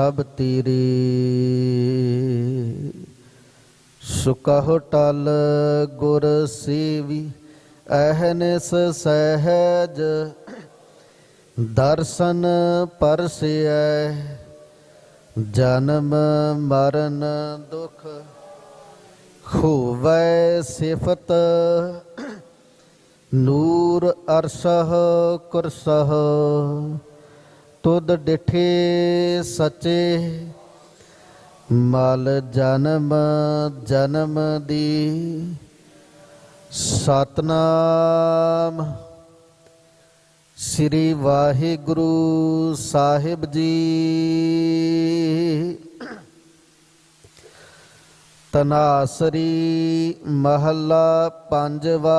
ਸਭ ਤੇਰੇ। ਸੁਕਹੁ ਟਲ ਗੁਰ ਸੇਵੀ, ਅਹਨਿਸ ਸਹਿਜ। ਦਰਸ਼ਨ ਪਰਸਿਐ, ਜਨਮ ਮਰਨ ਦੁਖ। ਹੋਵੈ ਸਿਫਤ, ਨੂਰ ਅਰਸ਼ਹ ਕੁਰਸਹ। ਤੁਧ ਡਿਠੇ ਸਚੇ, ਮਲ ਜਨਮ ਜਨਮ ਦੀ। ਸਤਨਾਮ ਸ੍ਰੀ ਵਾਹਿਗੁਰੂ ਸਾਹਿਬ ਜੀ। ਤਨਾਸਰੀ ਮਹੱਲਾ ਪੰਜਵਾ।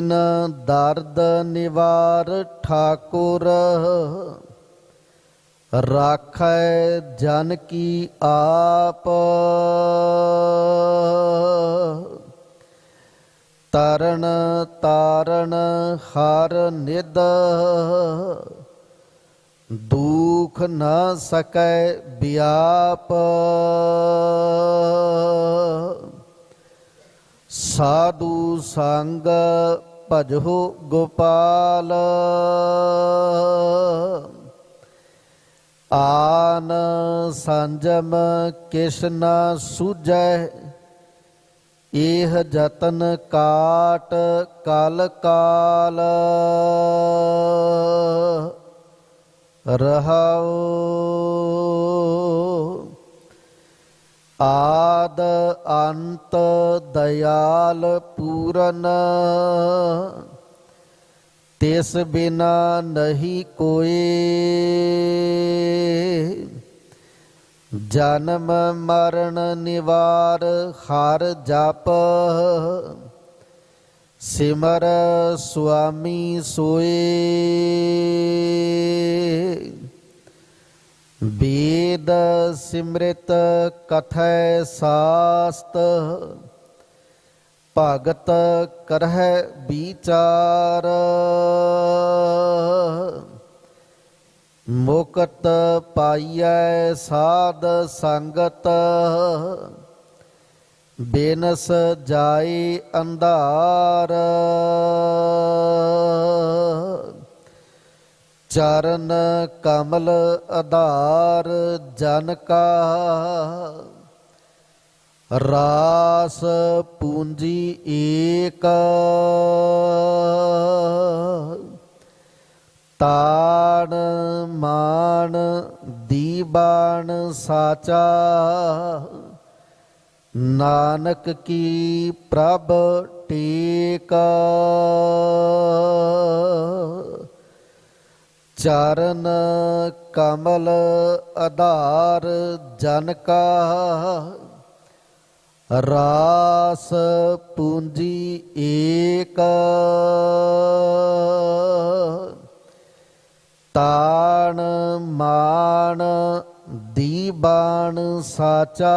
ਦੀਨ ਦਰਦ ਨਿਵਾਰ ਠਾਕੁਰ। ਰਾਖੈ ਜਨ ਕੀ ਆਪ। ਤਰਨ ਤਾਰਨ ਹਰ ਨਿਦ। ਦੁਖ ਨਾ ਸਕੈ ਵਿਆਪ ਸਾਧੂ ਸੰਗ ਭਜੋ ਗੋਪਾਲ। ਆਨ ਸੰਜਮ ਕਿਸ਼ਨ ਸੂਜੈ ਇਹ ਜਤਨ ਕਾਟ ਕਲ ਕਾਲ। ਰਹਾਉ ਆਦ ਅੰਤ ਦਇਆਲ ਪੂਰਨ। ਤਿਸ ਬਿਨਾ ਨਹੀਂ ਕੋਏ ਜਨਮ ਮਰਨ ਨਿਵਾਰ ਹਰ ਜਪ। ਸਿਮਰ ਸੁਆਮੀ ਸੋਏ। ਸਿਮਰਿਤ ਕਥੈ ਸਾਸਤ ਭਗਤ ਕਰਹਿ ਵਿਚਾਰ। ਮੁਕਤ ਪਾਈਐ ਸਾਧ ਸੰਗਤ ਬੇਨਸ ਜਾਏ ਅੰਧਾਰ। ਚਰਨ ਕਮਲ ਆਧਾਰ ਜਨ ਕਾ। ਰਾਸ ਪੂੰਜੀ ਏਕ। ਤਾਣ ਮਾਨ ਦੀਬਾਨ ਸਾਚਾ। ਨਾਨਕ ਕੀ ਪ੍ਰਭ ਟੇਕ। ਚਰਨ ਕਮਲ ਆਧਾਰ ਜਨ ਕਾ ਰਾਸ ਪੂੰਜੀ ਏਕ। ਤਾਣ ਮਾਨ ਦੀਬਾਨ ਸਾਚਾ